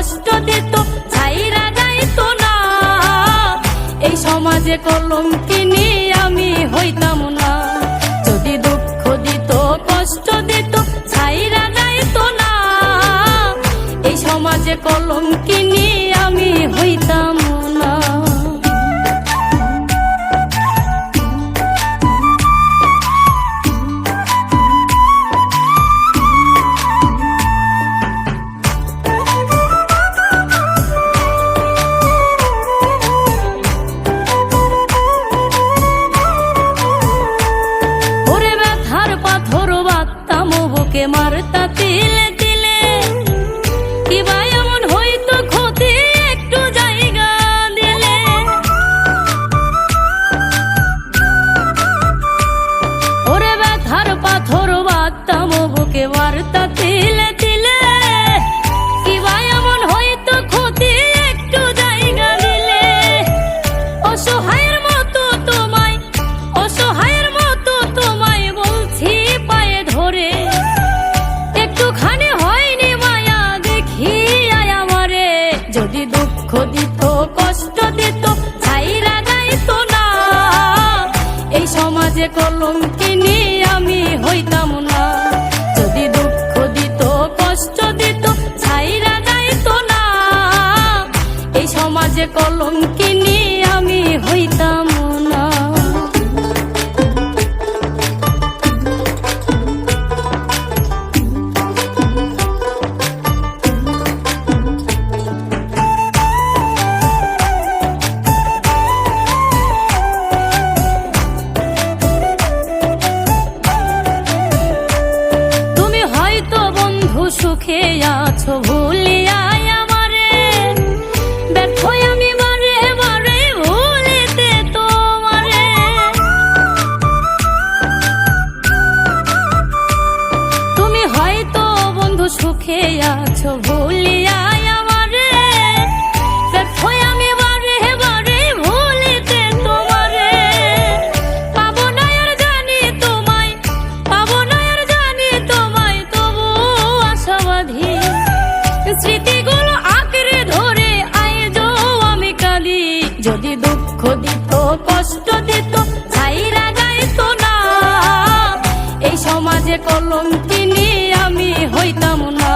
কষ্ট দিত ছাইরা যাইতো না। এই সমাজে কলম কিনি আমি হইতাম না। যদি দুঃখ দিত, কষ্ট দিত, ছাইরা যাইতো না। এই সমাজে কলম কিনি আমি হইতাম না। বুকে মারতা তিলে তিলে। কি বা এমন হইতো ক্ষতি একটু জায়গা দিলে। ওরে ব্যথার পাথর বাদতাম বুকে মারতা তিলে তিলে। দুঃখ দিত কষ্ট দিত, ছাইরা না। এই সমাজে আমি হইতাম না। যদি দুঃখ দিত, কষ্ট দিত, ছাইরা যাইতো না। এই সমাজে কলঙ্কিনী সুখে আছো ভুলিয়াই আমারে। ব্যর্থ তোমারে। তুমি হয়তো বন্ধু আছো আমারে। কষ্ট দিত, ছাইরা গাইত না। এই সমাজে কলঙ্কিনী আমি হইতাম না।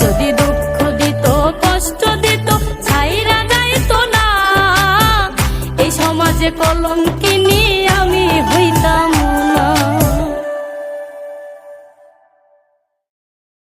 যদি দুঃখ দিত, কষ্ট দিত, ছাইরা গাইত না। এই সমাজে কলঙ্ক